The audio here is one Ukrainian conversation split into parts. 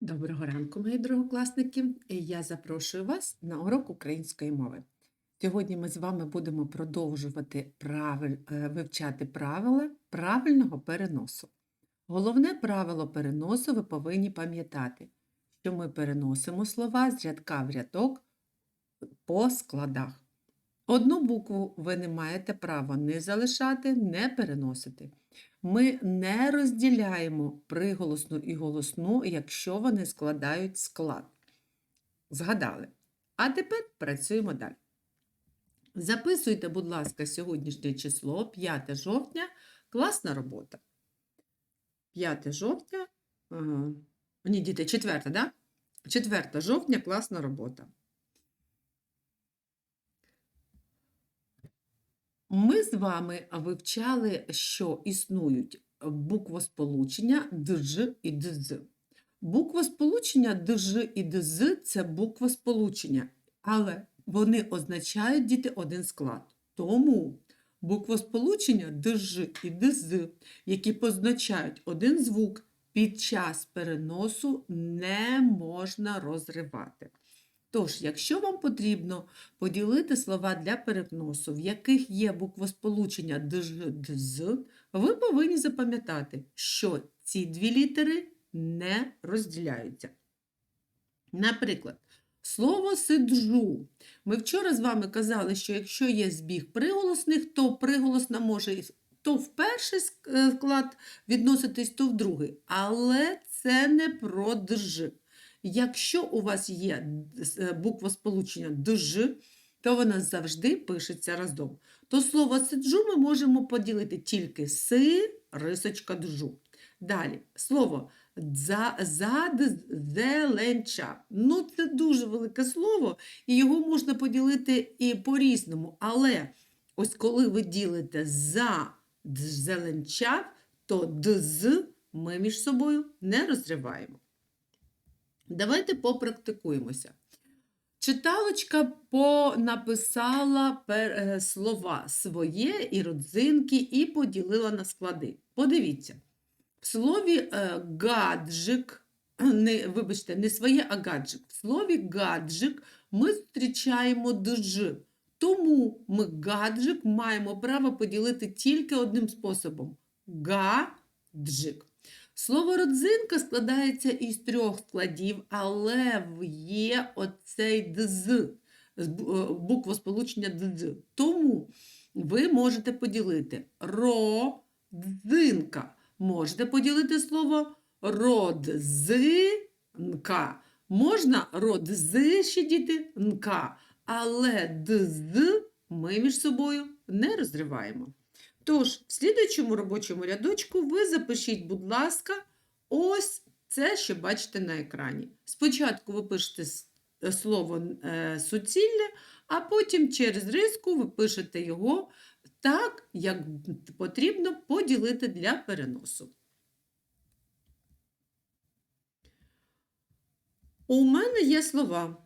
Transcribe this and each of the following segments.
Доброго ранку, мої другокласники! Я запрошую вас на урок української мови. Сьогодні ми з вами будемо продовжувати правиль, е, вивчати правила правильного переносу. Головне правило переносу ви повинні пам'ятати, що ми переносимо слова з рядка в рядок по складах. Одну букву ви не маєте права не залишати, не переносити. Ми не розділяємо приголосну і голосну, якщо вони складають склад. Згадали. А тепер працюємо далі. Записуйте, будь ласка, сьогоднішнє число 5 жовтня. Класна робота. 5 жовтня. Ні, діти, 4. Да? 4 жовтня класна робота. Ми з вами вивчали, що існують буквосполучення дж і дз. Буквосполучення дж і дз це буквосполучення, але вони означають діти один склад. Тому буквосполучення дж і дз, які позначають один звук, під час переносу не можна розривати. Тож, якщо вам потрібно поділити слова для переносу, в яких є буквосполучення дж, дз, ви повинні запам'ятати, що ці дві літери не розділяються. Наприклад, слово сиджу. Ми вчора з вами казали, що якщо є збіг приголосних, то приголосна може то в перший склад відноситись, то в другий. Але це не про дж. Якщо у вас є е, буква сполучення дж, то вона завжди пишеться разом. То слово сиджу ми можемо поділити тільки си, рисочка джу. Далі слово зеленча. Ну, це дуже велике слово, і його можна поділити і по-різному. Але ось коли ви ділите за зеленчав, то дз ми між собою не розриваємо. Давайте попрактикуємося. Читалочка понаписала е, слова своє і родзинки і поділила на склади. Подивіться, в слові е, гаджик, не, вибачте, не своє, а гаджик. В слові гаджик ми зустрічаємо дж. Тому ми гаджик маємо право поділити тільки одним способом гаджик. Слово родзинка складається із трьох складів, але є оцей дз, буква сполучення дз. Тому ви можете поділити родзинка. Можете поділити слово родзинка. Можна родзи ще діти нка, але дз ми між собою не розриваємо. Тож, в слідуючому робочому рядочку ви запишіть, будь ласка, ось це, що бачите на екрані. Спочатку ви пишете е, слово е, суцільне, а потім через риску ви пишете його так, як потрібно поділити для переносу. У мене є слова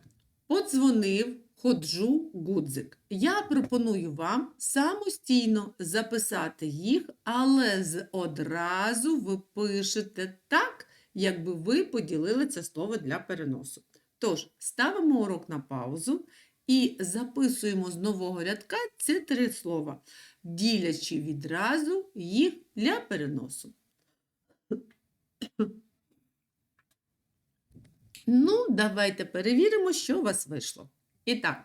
подзвонив, ходжу гудзик. Я пропоную вам самостійно записати їх, але з одразу ви пишете так, якби ви поділили це слово для переносу. Тож, ставимо урок на паузу і записуємо з нового рядка ці три слова, ділячи відразу їх для переносу. Ну, давайте перевіримо, що у вас вийшло. І так,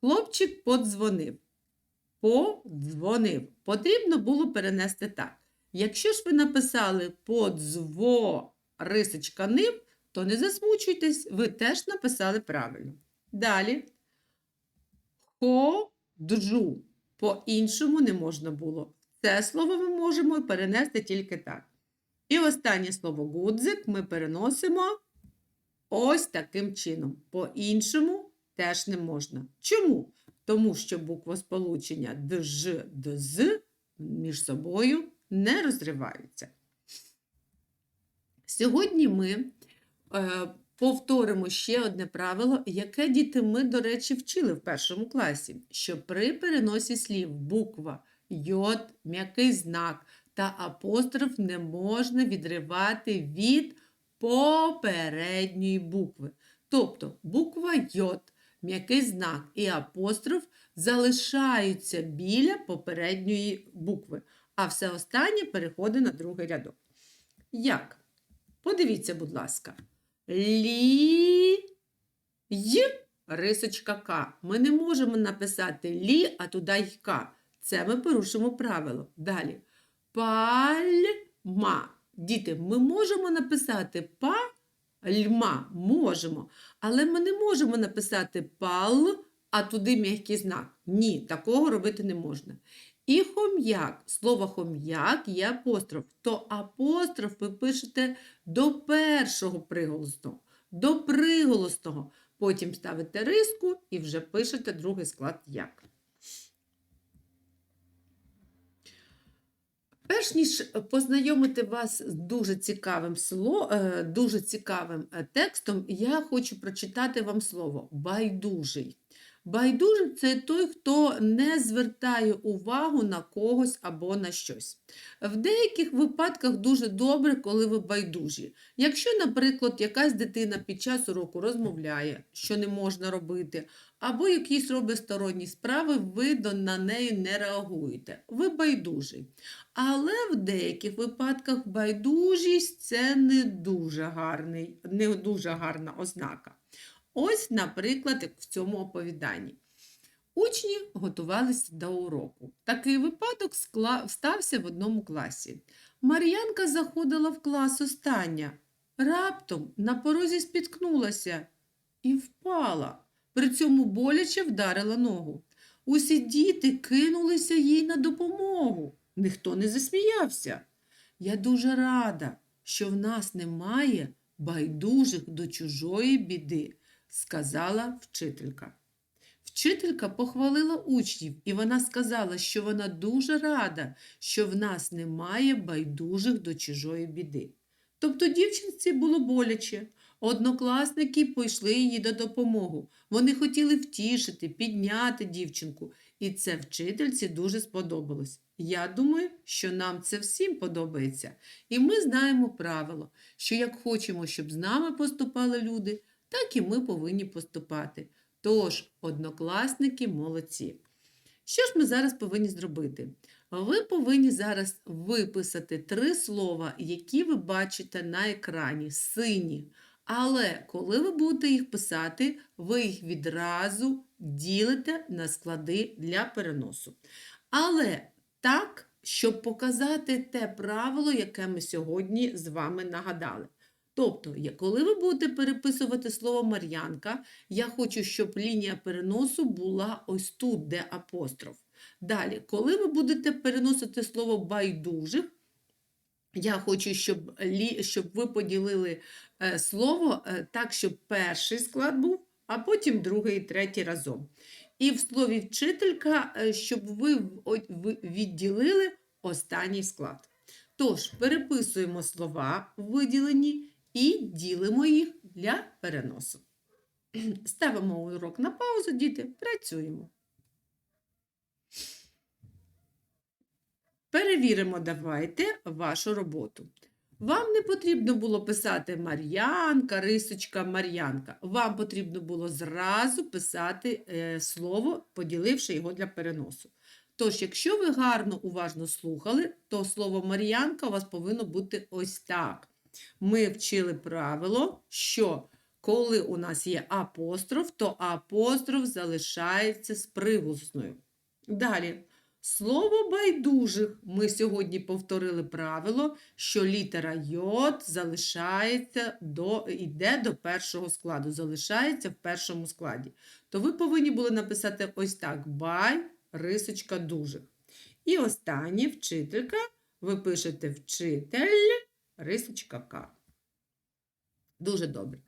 хлопчик подзвонив. Подзвонив. Потрібно було перенести так. Якщо ж ви написали подзво рисочка нив, то не засмучуйтесь, ви теж написали правильно. Далі ходжу. По-іншому не можна було. Це слово ми можемо перенести тільки так. І останнє слово гудзик ми переносимо ось таким чином. По-іншому теж не можна. Чому? Тому що буквосполучення дж, дз між собою не розриваються. Сьогодні ми е, повторимо ще одне правило, яке діти ми, до речі, вчили в першому класі, що при переносі слів буква йод, м'який знак та апостроф не можна відривати від попередньої букви. Тобто буква Й, м'який знак і апостроф залишаються біля попередньої букви, а все останнє переходить на другий рядок. Як? Подивіться, будь ласка. Лі й рисочка К. Ми не можемо написати лі, а туди й К. Це ми порушимо правило. Далі. Пальма. Діти, ми можемо написати пальма. Можемо. Але ми не можемо написати пал, а туди м'який знак. Ні, такого робити не можна. І хом'як. Слово хом'як є апостроф. То апостроф ви пишете до першого приголосного, до приголосного. Потім ставите риску і вже пишете другий склад як. Перш ніж познайомити вас з дуже цікавим слово, е, дуже цікавим е, текстом, я хочу прочитати вам слово байдужий. Байдужий це той, хто не звертає увагу на когось або на щось. В деяких випадках дуже добре, коли ви байдужі. Якщо, наприклад, якась дитина під час уроку розмовляє, що не можна робити, або якісь робить сторонні справи, ви на неї не реагуєте. Ви байдужий. Але в деяких випадках байдужість це не дуже гарний, не дуже гарна ознака. Ось, наприклад, в цьому оповіданні. Учні готувалися до уроку. Такий випадок стався в одному класі. Мар'янка заходила в клас остання. Раптом на порозі спіткнулася і впала. При цьому боляче вдарила ногу. Усі діти кинулися їй на допомогу. Ніхто не засміявся. Я дуже рада, що в нас немає байдужих до чужої біди, сказала вчителька. Вчителька похвалила учнів, і вона сказала, що вона дуже рада, що в нас немає байдужих до чужої біди. Тобто дівчинці було боляче. Однокласники пішли їй до допомоги. Вони хотіли втішити, підняти дівчинку, і це вчительці дуже сподобалось. Я думаю, що нам це всім подобається. І ми знаємо правило, що як хочемо, щоб з нами поступали люди, так і ми повинні поступати. Тож, однокласники молодці. Що ж ми зараз повинні зробити? Ви повинні зараз виписати три слова, які ви бачите на екрані, сині. Але коли ви будете їх писати, ви їх відразу ділите на склади для переносу. Але так, щоб показати те правило, яке ми сьогодні з вами нагадали. Тобто, коли ви будете переписувати слово Мар'янка, я хочу, щоб лінія переносу була ось тут, де апостроф. Далі, коли ви будете переносити слово байдужих, я хочу, щоб, щоб ви поділили е, слово е, так, щоб перший склад був, а потім другий і третій разом. І в слові вчителька, е, щоб ви відділили останній склад. Тож, переписуємо слова виділені і ділимо їх для переносу. Ставимо урок на паузу, діти, працюємо. Перевіримо, давайте вашу роботу. Вам не потрібно було писати Мар'янка, рисочка, Мар'янка. Вам потрібно було зразу писати е, слово, поділивши його для переносу. Тож, якщо ви гарно уважно слухали, то слово Мар'янка у вас повинно бути ось так. Ми вчили правило, що коли у нас є апостроф, то апостроф залишається з приголосною. Далі. Слово байдужих. Ми сьогодні повторили правило, що літера йод залишається до, йде до першого складу, залишається в першому складі. То ви повинні були написати ось так: бай, рисочка дужих. І останнє вчителька. Ви пишете вчитель, рисочка К. Дуже добре.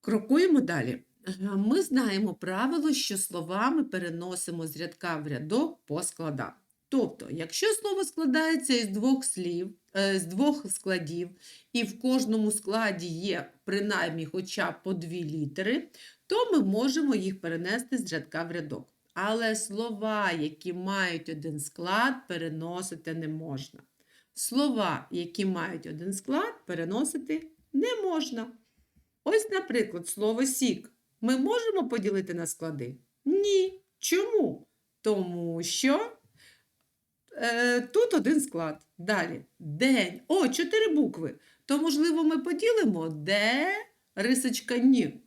Крокуємо далі. Ми знаємо правило, що словами переносимо з рядка в рядок по складам. Тобто, якщо слово складається із двох слів, е, з двох складів, і в кожному складі є принаймні хоча б по дві літери, то ми можемо їх перенести з рядка в рядок. Але слова, які мають один склад, переносити не можна. Слова, які мають один склад, переносити не можна. Ось, наприклад, слово сік. Ми можемо поділити на склади? Ні. Чому? Тому що е, тут один склад. Далі. День. О, чотири букви. То, можливо, ми поділимо де рисочка ні.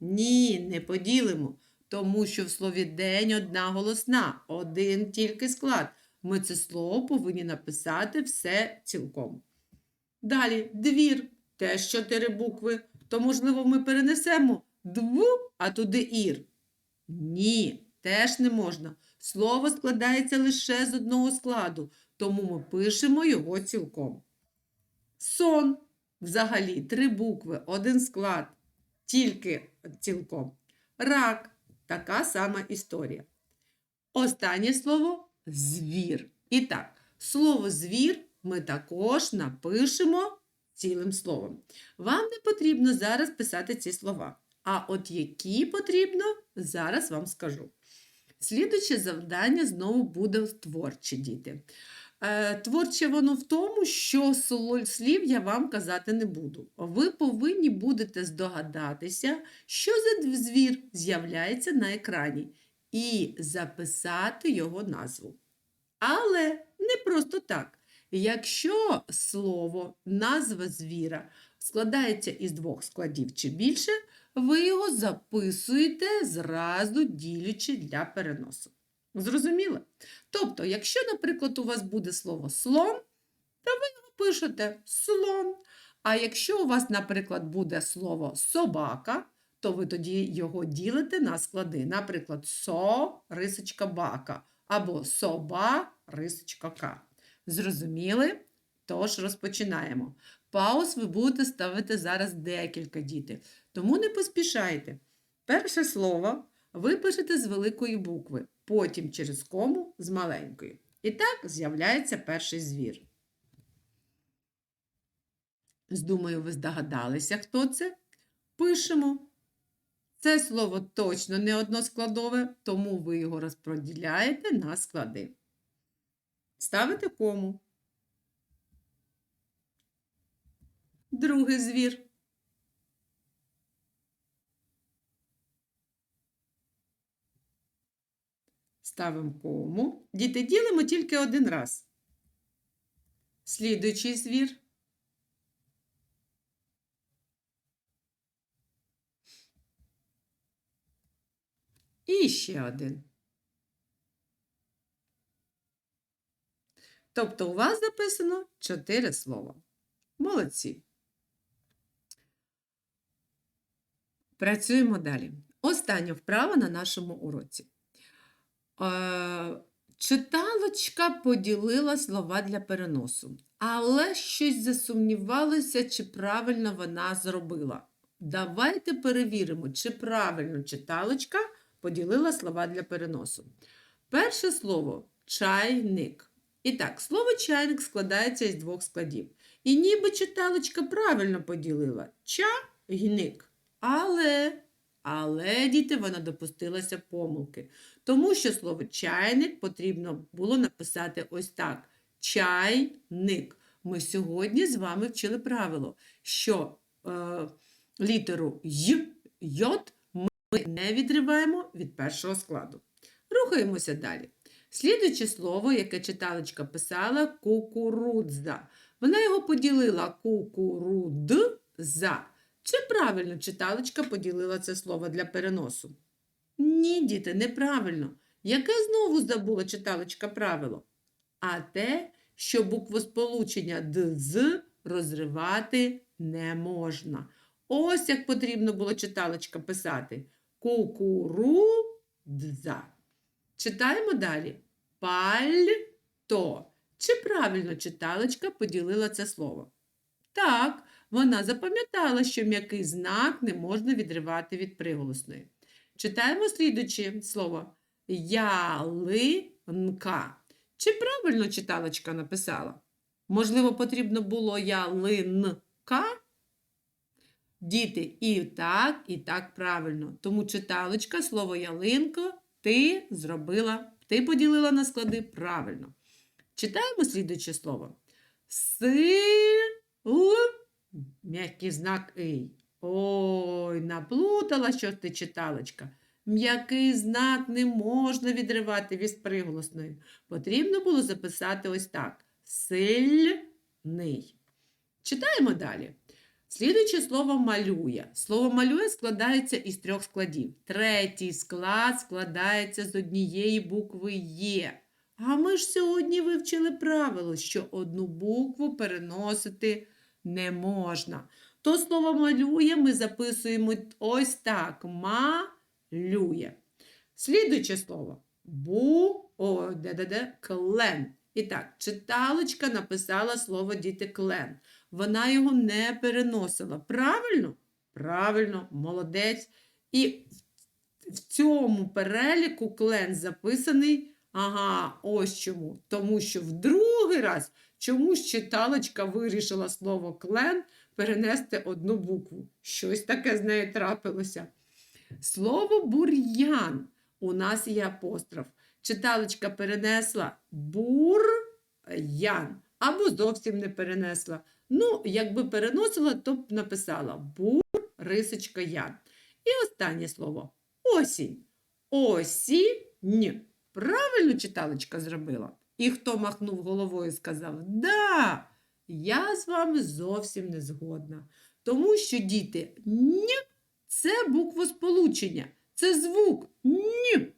Ні, не поділимо. Тому що в слові день одна голосна, один тільки склад. Ми це слово повинні написати все цілком. Далі двір, теж чотири букви. То, можливо, ми перенесемо дву, а туди ір. Ні, теж не можна. Слово складається лише з одного складу, тому ми пишемо його цілком. Сон. Взагалі три букви, один склад, тільки цілком. Рак така сама історія. Останнє слово звір. І так, слово звір ми також напишемо цілим словом. Вам не потрібно зараз писати ці слова. А от які потрібно, зараз вам скажу. Слідуюче завдання знову буде творче, діти. Е, Творче воно в тому, що слів я вам казати не буду. Ви повинні будете здогадатися, що за звір з'являється на екрані, і записати його назву. Але не просто так. Якщо слово, назва звіра складається із двох складів чи більше, ви його записуєте зразу ділячи для переносу. Зрозуміло? Тобто, якщо, наприклад, у вас буде слово слон, то ви його пишете слон. А якщо у вас, наприклад, буде слово собака, то ви тоді його ділите на склади. Наприклад, со, рисочка бака або соба, рисочка к. Зрозуміли? Тож розпочинаємо. Пауз ви будете ставити зараз декілька діти. Тому не поспішайте. Перше слово ви пишете з великої букви, потім через кому з маленької. І так з'являється перший звір. Думаю, ви здогадалися, хто це? Пишемо. Це слово точно не односкладове, тому ви його розподіляєте на склади. Ставите кому. Другий звір. Ставимо кому. Діти ділимо тільки один раз. Слідуючий звір. І ще один. Тобто у вас записано чотири слова. Молодці. Працюємо далі. Остання вправа на нашому уроці. Е, Читалочка поділила слова для переносу, але щось засумнівалося, чи правильно вона зробила. Давайте перевіримо, чи правильно читалочка поділила слова для переносу. Перше слово чайник. І так, слово чайник складається із двох складів. І ніби читалочка правильно поділила чайник. Але, але, діти, вона допустилася помилки. Тому що слово чайник потрібно було написати ось так: чайник. Ми сьогодні з вами вчили правило, що е, літеру й, йот ми не відриваємо від першого складу. Рухаємося далі. Слідуюче слово, яке читалочка писала, кукурудза. Вона його поділила кукурудза. Чи правильно читалочка поділила це слово для переносу? Ні, діти, неправильно. Яке знову забула читалочка правило? А те, що буквосполучення ДЗ розривати не можна. Ось як потрібно було читалочка писати. Кукурудза. Читаємо далі. Пальто. Чи правильно читалочка поділила це слово? Так, вона запам'ятала, що м'який знак не можна відривати від приголосної. Читаємо слідуче слово ялинка. Чи правильно читалочка написала? Можливо, потрібно було ялинка? Діти, і так, і так правильно. Тому читалочка, слово ялинка, ти зробила, ти поділила на склади правильно. Читаємо слідуюче слово. Сил. М'який знак «ий». Ой, наплутала щось ти читалочка. М'який знак не можна відривати від приголосної. Потрібно було записати ось так: сильний. Читаємо далі. Слідуюче слово малює. Слово малює складається із трьох складів. Третій склад складається з однієї букви Є. А ми ж сьогодні вивчили правило, що одну букву переносити не можна. То слово малює ми записуємо ось так. Малює. Слідуюче слово бу, о, де-де-де, клен. І так, читалочка написала слово діти клен. Вона його не переносила. Правильно? Правильно, молодець. І в- цьому переліку клен записаний. Ага, ось чому. Тому що в другий раз чомусь читалочка вирішила слово клен перенести одну букву. Щось таке з нею трапилося. Слово бур'ян. У нас є апостроф. Читалочка перенесла бур-ян або зовсім не перенесла. Ну, якби переносила, то б написала бур, рисочка, ян. І останнє слово осінь. Осінь. Правильно читалочка зробила. І хто махнув головою і сказав: Да, я з вами зовсім не згодна. Тому що діти ні це буквосполучення, це звук ні.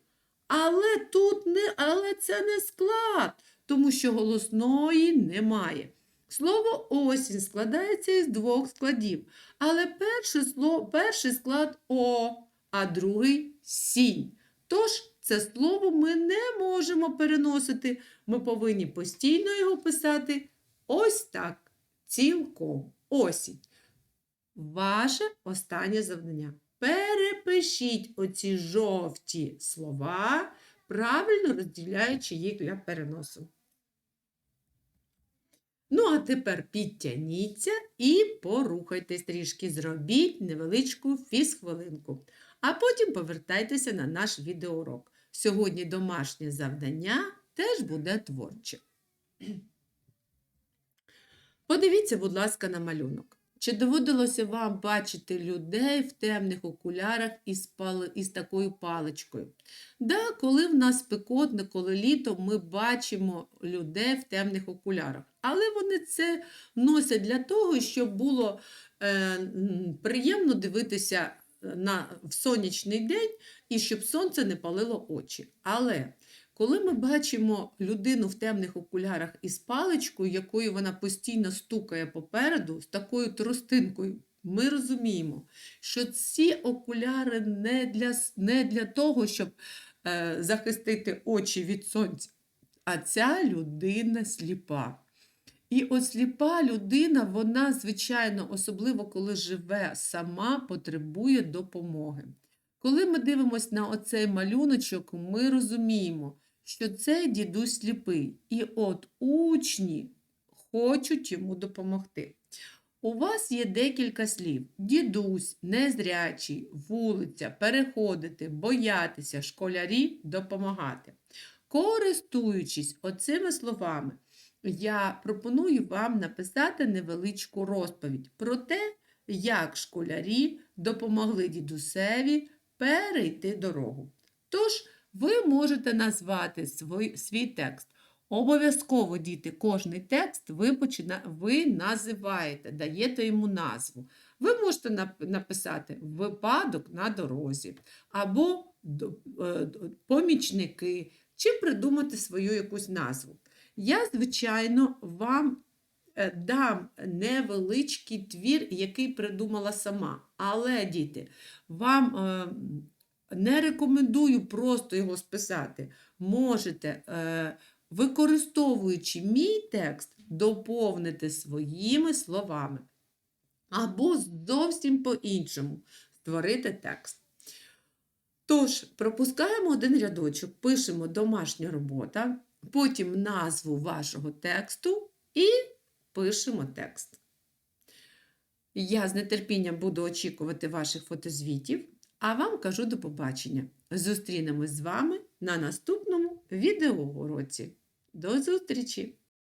Але тут не, але це не склад, тому що голосної немає. Слово осінь складається із двох складів, але перший, слово, перший склад О, а другий сінь. Тож це слово ми не можемо переносити. Ми повинні постійно його писати ось так, цілком осінь. Ваше останнє завдання. Перепишіть оці жовті слова, правильно розділяючи їх для переносу. Ну, а тепер підтягніться і порухайтесь трішки. Зробіть невеличку фізхвилинку. А потім повертайтеся на наш відеоурок. Сьогодні домашнє завдання теж буде творче. Подивіться, будь ласка, на малюнок. Чи доводилося вам бачити людей в темних окулярах із, пали... із такою паличкою? Да, коли в нас спекотно, коли літо, ми бачимо людей в темних окулярах. Але вони це носять для того, щоб було е, приємно дивитися на, в сонячний день і щоб сонце не палило очі. Але коли ми бачимо людину в темних окулярах із паличкою, якою вона постійно стукає попереду, з такою тростинкою, ми розуміємо, що ці окуляри не для, не для того, щоб е, захистити очі від сонця, а ця людина сліпа. І от сліпа людина, вона, звичайно, особливо коли живе сама, потребує допомоги. Коли ми дивимося на оцей малюночок, ми розуміємо, що цей дідусь сліпий. І от учні хочуть йому допомогти. У вас є декілька слів: дідусь, незрячий, вулиця, переходити, боятися, школярі допомагати. Користуючись оцими словами, я пропоную вам написати невеличку розповідь про те, як школярі допомогли дідусеві перейти дорогу. Тож, ви можете назвати свій, свій текст. Обов'язково, діти, кожний текст ви, почина... ви називаєте, даєте йому назву. Ви можете написати випадок на дорозі, або е, помічники, чи придумати свою якусь назву. Я, звичайно, вам е, дам невеличкий твір, який придумала сама. Але, діти, вам е, не рекомендую просто його списати. Можете, е, використовуючи мій текст, доповнити своїми словами. Або зовсім по-іншому створити текст. Тож, пропускаємо один рядочок, пишемо домашня робота, потім назву вашого тексту і пишемо текст. Я з нетерпінням буду очікувати ваших фотозвітів, а вам кажу до побачення. Зустрінемось з вами на наступному відеоуроці. До зустрічі!